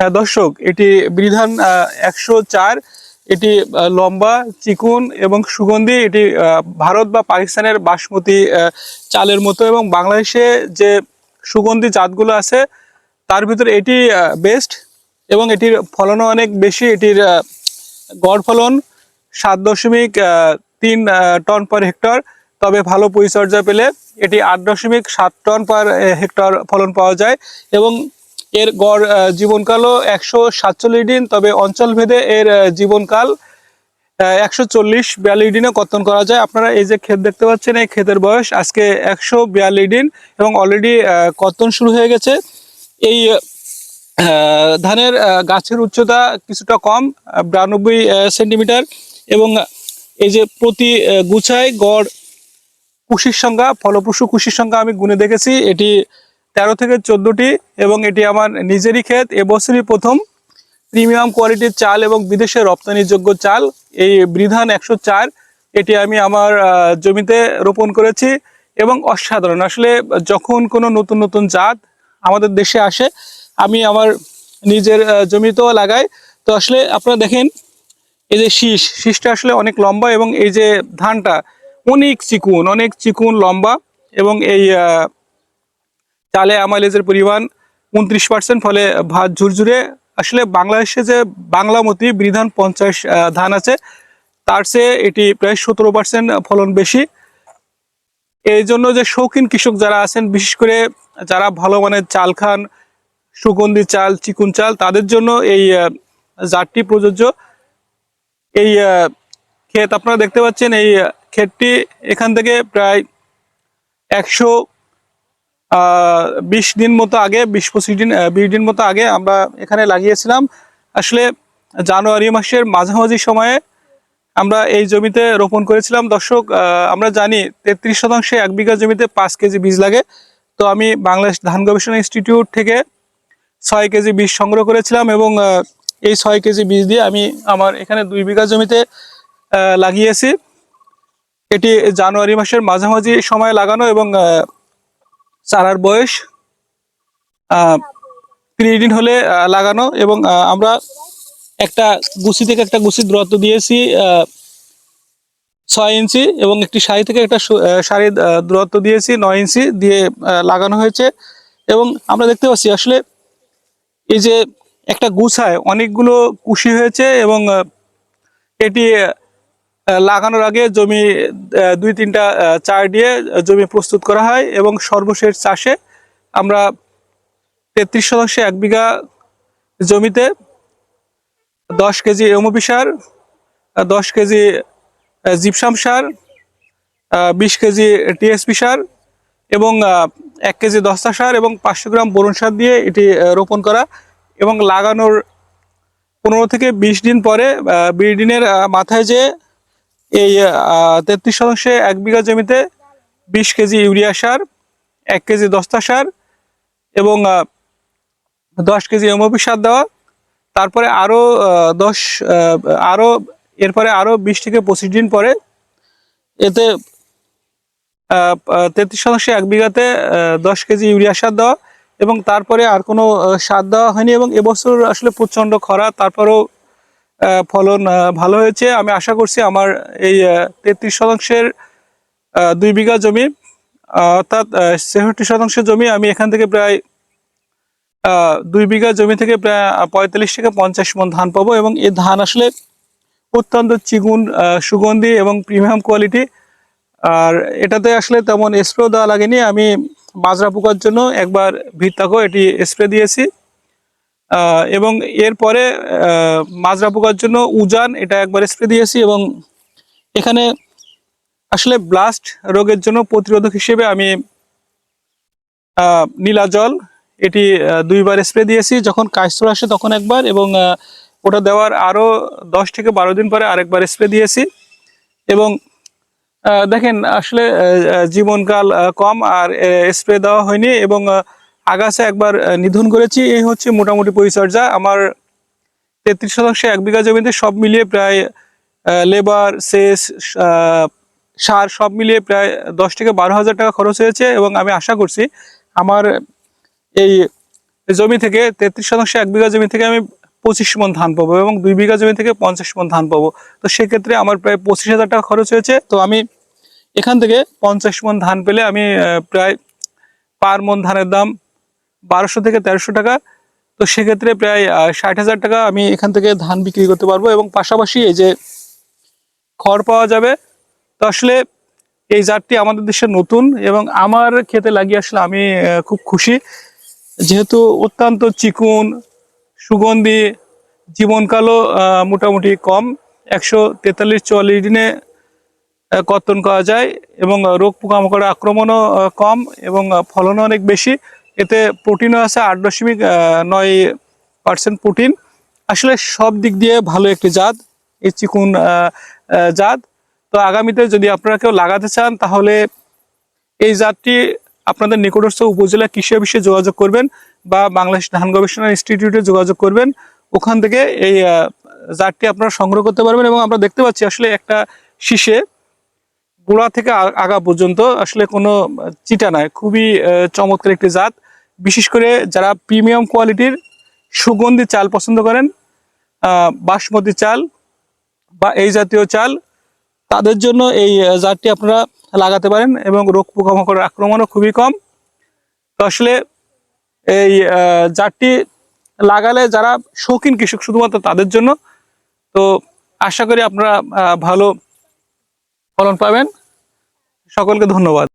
হ্যাঁ, দর্শক এটি বিধান একশো চার। এটি লম্বা চিকুন এবং সুগন্ধি। এটি ভারত বা পাকিস্তানের বাসমতি চালের মতো এবং বাংলাদেশে যে সুগন্ধি জাতগুলো আছে তার ভিতরে এটি বেস্ট এবং এটির ফলনও অনেক বেশি। এটির গড় ফলন সাত দশমিক তিন টন পার হেক্টর তবে ভালো পরিচর্যা পেলে এটি আট দশমিক সাত টন পার হেক্টর ফলন পাওয়া যায় এবং এর গড় জীবনকালও একশো সাতচল্লিশ দিন, তবে অঞ্চলভেদে এর জীবনকাল একশো চল্লিশ বিয়াল্লিশ দিনে কর্তন করা যায়। আপনারা এই যে ক্ষেত দেখতে পাচ্ছেন, এই ক্ষেতের বয়স আজকে একশো বিয়াল্লিশ দিন এবং অলরেডি কর্তন শুরু হয়ে গেছে। এই ধানের গাছের উচ্চতা কিছুটা কম, বিরানব্বই সেন্টিমিটার এবং এই যে প্রতি গুছায় গড় কুশির সংখ্যা, ফলপ্রসূ কুশির সংখ্যা আমি গুনে দেখেছি। এটি তেরো থেকে চোদ্দটি এবং এটি আমার নিজেরই ক্ষেত। এবছরই প্রথম প্রিমিয়াম কোয়ালিটির চাল এবং বিদেশে রপ্তানিযোগ্য চাল। এই বৃধান একশো চার, এটি আমি আমার জমিতে রোপণ করেছি এবং অসাধারণ। আসলে যখন কোনো নতুন নতুন জাত আমাদের দেশে আসে, আমি আমার নিজের জমিতেও লাগাই। তো আসলে আপনারা দেখেন, এই যে শীষ, শীষটা আসলে অনেক লম্বা এবং এই যে ধানটা অনেক চিকুন অনেক চিকুন, লম্বা এবং এই চালে আমাইলেজের পরিমাণ উনত্রিশ পার্সেন্ট, ফলে ভাত ঝুরঝুরে। আসলে বাংলাদেশে যে বাংলামতি বিধান পঞ্চাশ ধান আছে, তার চেয়ে এটি প্রায় সতেরো পার্সেন্ট ফলন বেশি। এই জন্য যে শৌখিন কৃষক যারা আছেন, বিশেষ করে যারা ভালো মানের চাল খান, সুগন্ধি চাল, চিকুন চাল, তাদের জন্য এই জাতটি প্রযোজ্য। এই ক্ষেত আপনারা দেখতে পাচ্ছেন, এই ক্ষেতটি এখান থেকে প্রায় একশো বিশ দিন মতো আগে, বিশ পঁচিশ দিন বিশ দিন মতো আগে আমরা এখানে লাগিয়েছিলাম। আসলে জানুয়ারি মাসের মাঝামাঝি সময়ে আমরা এই জমিতে রোপণ করেছিলাম। দর্শক আমরা জানি তেত্রিশ শতাংশে এক বিঘা জমিতে পাঁচ কেজি বীজ লাগে। তো আমি বাংলাদেশ ধান গবেষণা ইনস্টিটিউট থেকে ছয় কেজি বীজ সংগ্রহ করেছিলাম এবং এই ছয় কেজি বীজ দিয়ে আমি আমার এখানে দুই বিঘা জমিতে লাগিয়েছি। এটি জানুয়ারি মাসের মাঝামাঝি সময় লাগানো এবং চারার বয়স? দিন হলে লাগানো এবং আমরা একটা গুছি থেকে একটা গুছির দূরত্ব দিয়েছি ছয় ইঞ্চি এবং একটি শাড়ি থেকে একটা শাড়ির দূরত্ব দিয়েছি, নয় ইঞ্চি দিয়ে লাগানো হয়েছে এবং আমরা দেখতে পাচ্ছি আসলে এই যে একটা গুছায় অনেকগুলো কুশি হয়েছে এবং এটি লাগানোর আগে জমি দুই তিনটা চার দিয়ে জমি প্রস্তুত করা হয় এবং সর্বশেষ চাষে আমরা তেত্রিশ শতাংশে এক বিঘা জমিতে দশ কেজি এমওপি সার দশ কেজি জিপসাম সার বিশ কেজি টিএসপি সার এবং এক কেজি দস্তা সার এবং পাঁচশো গ্রাম বোরন সার দিয়ে এটি রোপণ করা এবং লাগানোর পনেরো থেকে বিশ দিন পরে বিশ দিনের মাথায় যে এই তেত্রিশ শতাংশে এক বিঘা জমিতে বিশ কেজি ইউরিয়া সার, এক কেজি দস্তা সার এবং দশ কেজি এমওপি সার দেওয়া। তারপরে আরও দশ আরও এরপরে আরও বিশ থেকে পঁচিশ দিন পরে এতে তেত্রিশ শতাংশে এক বিঘাতে দশ কেজি ইউরিয়া সার দেওয়া এবং তারপরে আর কোনো সার দেওয়া হয়নি এবং এবছর আসলে প্রচণ্ড খরা, তারপরেও ফলন ভালো হয়েছে। আমি আশা করছি আমার এই তেত্রিশ শতাংশের দুই বিঘা জমি, অর্থাৎ ছেষট্টি শতাংশ জমি আমি এখান থেকে প্রায় দুই বিঘা জমি থেকে প্রায় পঁয়তাল্লিশ থেকে পঞ্চাশ মন ধান পাবো এবং এই ধান আসলে অত্যন্ত চিগুন সুগন্ধি এবং প্রিমিয়াম কোয়ালিটি আর এটাতে আসলে তেমন স্প্রে দেওয়া লাগেনি। আমি বাজরা পোকার জন্য একবার ভিত্তাকো এটি স্প্রে দিয়েছি। এবং এরপরে মাজরা পোকার জন্য উজান, এটা একবার স্প্রে দিয়েছি এবং এখানে আসলে ব্লাস্ট রোগের জন্য প্রতিরোধক হিসেবে আমি নীলা জল এটি দুইবার স্প্রে দিয়েছি। যখন কাশর আসে তখন একবার এবং ওটা দেওয়ার আরও দশ থেকে বারো দিন পরে আরেকবার স্প্রে দিয়েছি। এবং দেখেন আসলে জীবনকাল কম আর স্প্রে দেওয়া হয়নি এবং আগাছা একবার নিধন করেছি, এই হচ্ছে মোটামুটি পরিচর্যা। আমার তেত্রিশ শতাংশ এক বিঘা জমিতে সব মিলিয়ে প্রায় লেবার সেচ সার সব মিলিয়ে প্রায় দশ থেকে বারো হাজার টাকা খরচ হয়েছে এবং আমি আশা করছি আমার এই জমি থেকে তেত্রিশ শতাংশ এক বিঘা জমি থেকে আমি পঁচিশ মন ধান পাবো এবং দুই বিঘা জমি থেকে পঞ্চাশ মন ধান পাবো। তো সেক্ষেত্রে আমার প্রায় পঁচিশ হাজার টাকা খরচ হয়েছে। তো আমি এখান থেকে পঞ্চাশ মন ধান পেলে আমি প্রায় পার মন ধানের দাম বারোশো থেকে তেরোশো টাকা। তো সেক্ষেত্রে প্রায় ষাট হাজার টাকা আমি এখান থেকে ধান বিক্রি করতে পারব এবং পাশাপাশি এই যে খড় পাওয়া যাবে। তো আসলে এই জাতটি আমাদের দেশে নতুন এবং আমার খেতে লাগিয়ে আসলে আমি খুব খুশি। যেহেতু অত্যন্ত চিকুন, সুগন্ধি, জীবনকালও মোটামুটি কম। একশো তেতাল্লিশ চুয়াল্লিশ দিনে কর্তন করা যায় এবং রোগ পোকামাকড়ের আক্রমণও কম এবং ফলনও অনেক বেশি। এতে প্রোটিনও আছে আট দশমিক নয় পার্সেন্ট প্রোটিন। আসলে সব দিক দিয়ে ভালো একটি জাত, এই চিকুন জাত। তো আগামীতে যদি আপনারা কেউ লাগাতে চান, তাহলে এই জাতটি আপনাদের নিকটস্থ উপজেলা কৃষি অফিসে যোগাযোগ করবেন বা বাংলাদেশ ধান গবেষণা ইনস্টিটিউটে যোগাযোগ করবেন। ওখান থেকে এই জাতটি আপনারা সংগ্রহ করতে পারবেন এবং আমরা দেখতে পাচ্ছি আসলে একটা শীষে গোড়া থেকে আগা পর্যন্ত আসলে কোনো চিটা নাই। খুবই চমৎকার একটি জাত। বিশেষ করে যারা প্রিমিয়াম কোয়ালিটির সুগন্ধি চাল পছন্দ করেন বাসমতি চাল বা এই জাতীয় চাল, তাদের জন্য এই জাতটি আপনারা লাগাতে পারেন এবং রোগ পোকামাকড়ের আক্রমণও খুবই কম। তো আসলে এই জাতটি লাগালে যারা শৌখিন কৃষক শুধুমাত্র তাদের জন্য, তো আশা করি আপনারা ভালো ফলন পাবেন। সকলকে ধন্যবাদ।